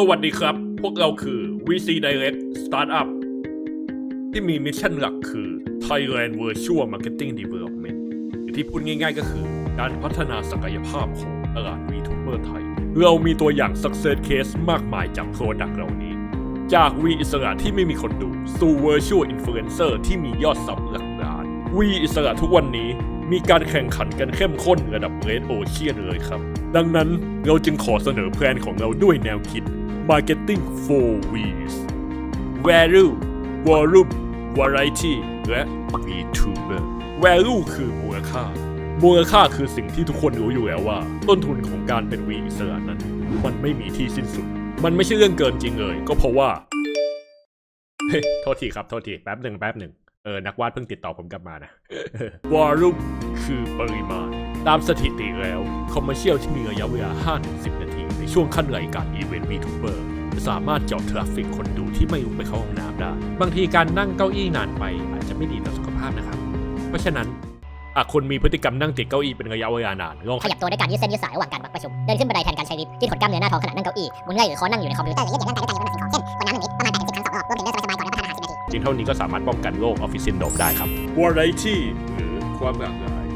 สวัสดีครับ พวกเราคือ VC Direct Startup ที่มีมิชชั่นหลักคือ Thailand Virtual Marketing Development หรือที่พูดง่ายๆก็คือ การพัฒนาศักยภาพของตลาด VTuber ไทย เรามีตัวอย่าง Success Case มากมายจากโปรดักต์เหล่านี้ จาก V อิสระที่ไม่มีคนดู สู่ Virtual Influencer ที่มียอดสับหลักล้าน V อิสระทุกวันนี้มีการแข่งขันกันเข้มข้นระดับ Red Ocean เลยครับ ดังนั้นเราจึงขอเสนอแพลนของเราด้วยแนวคิด Marketing 4 V's Value Volume Variety และ VTuber Value คือมูลค่า มูลค่าคือสิ่งที่ทุกคนรู้อยู่แล้วว่า ต้นทุนของการเป็น V อิสระนั้น มันไม่มีที่สิ้นสุด มันไม่ใช่เรื่องเกินจริงเลย ก็เพราะว่า เฮ้ยโทษทีครับ โทษที แป๊บหนึ่งแป๊บหนึ่งเออ นักวาดเพิ่งติดต่อผมกลับมานะ วอลลุ่มคือปริมาณ ตามสถิติแล้ว คอมเมอร์เชียลที่มีระยะเวลา5-10นาทีใน ช่วงขั้นรายการอีเวนต์ VTuber จะสามารถเจาะทราฟฟิกคนดูที่ไม่ลุกไปเข้าห้องน้ำได้ บางทีการนั่งเก้าอี้นานไปอาจจะไม่ดีต่อสุขภาพนะครับ เพราะฉะนั้นหากคนมีพฤติกรรมนั่งติดเก้าอี้เป็นระยะเวลานานลองขยับตัวด้วยการยืดเส้นยืดสายระหว่างการประชุม เดินขึ้นบันไดแทนการใช้ลิฟต์ยืดขดกล้ามเนื้อหน้าท้องขณะนั่งเก้าอี้หมุนไหล่หรือค้อนนั่งอยู่ในคอมพิวเตอร์หรือยืดเหยียดร่างกายด้วยการยกน้ำหนักสิ่งของเช่นกดน้ำหนึ่งลิตรประมาณ8-10ครั้งสองรอบรวมถึงเดินสบายๆก่อนรับประทานอาหาร10นาทีจริงเท่านี้ก็สามารถป้องกันโรคออฟฟิศซินโดรมได้ครับ Variety หรือความหลากหลาย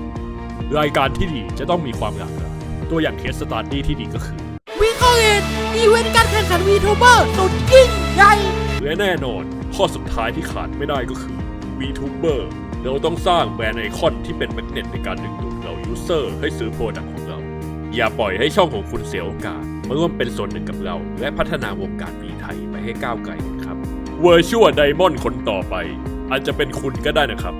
รายการที่ดีจะต้องมีความหลากหลายตัวอย่างเคสสตาร์ดี้ที่ดีก็คือ วีคอเลนอีเวนต์การแข่งขันวีทูเบอร์สุดยิ่งใหญ่ และแน่นอน ข้อสุดท้ายที่ขาดไม่ได้ก็คือ VTuber เราต้องสร้างแบรนด์ไอคอนที่เป็นแมกเนตในการดึงดูดเรายูเซอร์ให้ซื้อโปรดักต์ของเรา อย่าปล่อยให้ช่องของคุณเสียโอกาสมาร่วมเป็นส่วนหนึ่งกับเรา และพัฒนาวงการวีไทยไปให้ก้าวไกลกันครับ Virtual Diamond คนต่อไป อาจจะเป็นคุณก็ได้นะครับ